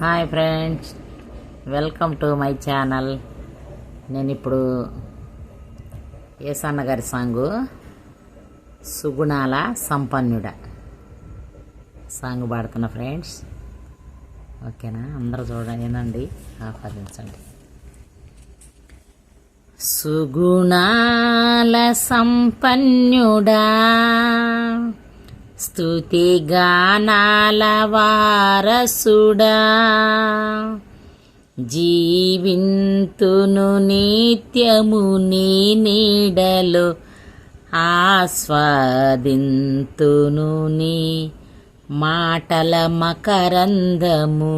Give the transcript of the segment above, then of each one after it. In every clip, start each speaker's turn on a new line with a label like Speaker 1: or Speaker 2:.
Speaker 1: Hi friends. Welcome to my channel. నేను ఇప్పుడు ఏసన్న గారి సాంగు సుగుణాల సంపన్నుడ. Song పాడుతున్నా friends. ఓకేనా? అందరూ చూడండి ఏనండి ఆస్వాదించండి సుగుణాల సంపన్నుడా. స్థుతిగానాల వారసుడా. జీవింతును నిత్యము నీ నీడలో ఆస్వాదింతును నీ మాటల మకరందము.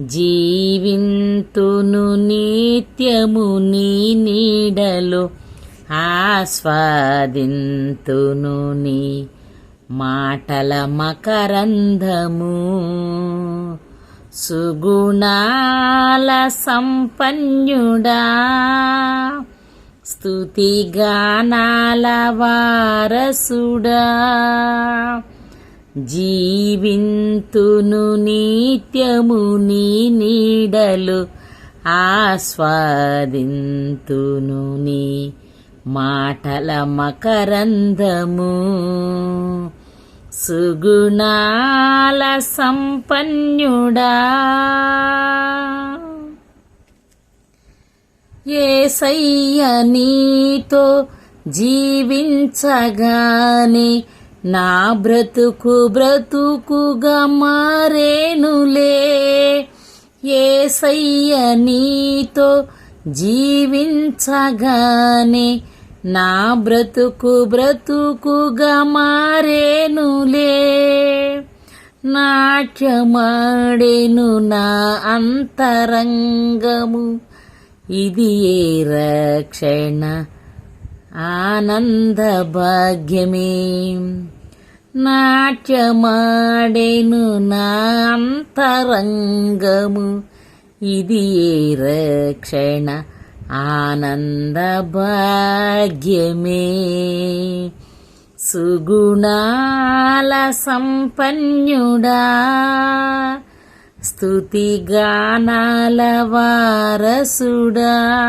Speaker 1: జీవింతును నిత్యము నీ నీడలో ఆస్వాదింతును నీ మాటల మకరంధము. సుగుణాల సంపన్యుడా. స్తుతిగానాల వారసుడా. జీవింతును నిత్యము నీ నీడలు ఆస్వాదింతును నీ మాటల మకరందము. సుగుణాల సంపన్యుడా. ఏసయ్య నీతో జీవించగానే నా బ్రతుకు బ్రతుకుగా మారేనులే. ఏసయ్య నీతో జీవించగానే నా బ్రతుకు బ్రతుకుగా మారేనులే నాట్యమాడేను నా అంతరంగము. ఇది ఏ రక్షణ? ఆనంద భాగ్యమే. నాట్యమాడేను నా అంతరంగము. ఇది ఏ రక్షణ? ఆనంద భాగ్యమే. సుగుణాల సంపన్యుడా. స్తుతి గానాల వారసుడా.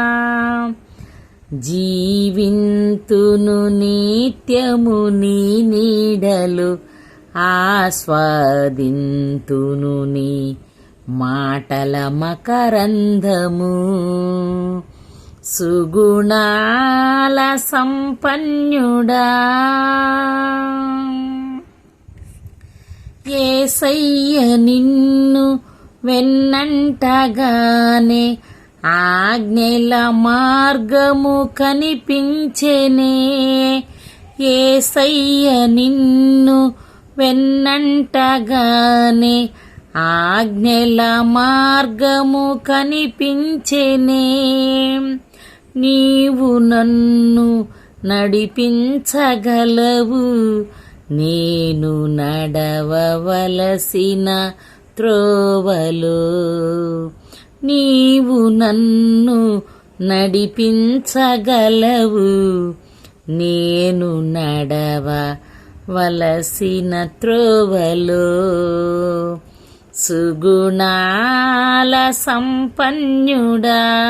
Speaker 1: జీవింతును నిత్యము నీ నీడలు ఆస్వాదింతును నీ మాటల మకరంధము. సుగుణాల సంపన్యుడా ఏసయ్య నిన్ను వెన్నంటగానే ఆజ్ఞల మార్గము కనిపించెనే. ఏసయ్య నిన్ను వెన్నంటగానే ఆజ్ఞల మార్గము కనిపించెనే. నీవు నన్ను నడిపించగలవు. నేను నడవవలసిన త్రోవలు. నీవు నన్ను నడిపించగలవు. నేను నడవ వలసిన త్రోవలో. సుగుణాల సంపన్యుడా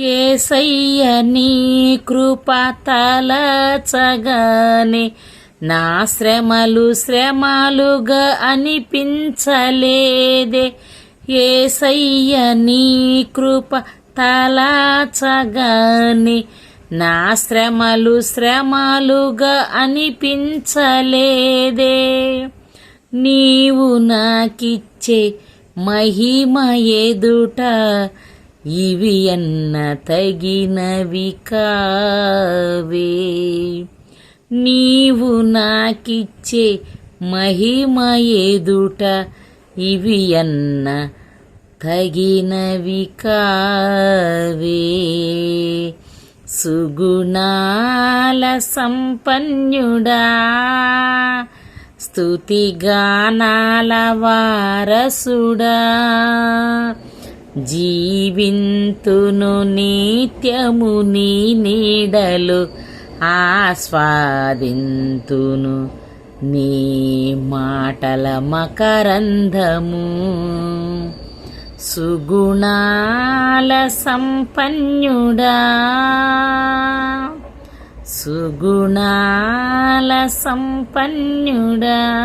Speaker 1: ఏసయ్య నీ కృప తలచగానే నా శ్రమలు శ్రమలుగా అనిపించలేదే. ఏసయ్య నీ కృప తలచగానే నా శ్రమలు శ్రమలుగా అనిపించలేదే. నీవు నాకిచ్చే మహిమ ఎదుట ఇవి అన్న తగినవి కావే. నీవు నాకిచ్చే మహిమ ఎదుట ఇవి అన్న తగినవి కావే. సుగుణాల సంపన్యుడా స్తుతిగానాల వారసుడా. జీవింతును నిత్యము నీ నీడలు ఆస్వాదింతును. నీ మాటల మకరంధము సుగుణాల సంపన్యుడా. సుగుణాల సంపన్యుడా.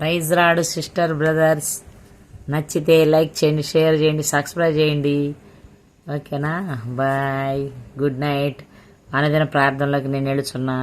Speaker 1: ప్రైజ్ రాడు సిస్టర్ బ్రదర్స్. నచ్చితే లైక్ చేయండి షేర్ చేయండి సబ్స్క్రైబ్ చేయండి. ఓకేనా? బాయ్. Good night. అనదిన ప్రార్థనలోకి నేను వెళుచున్నా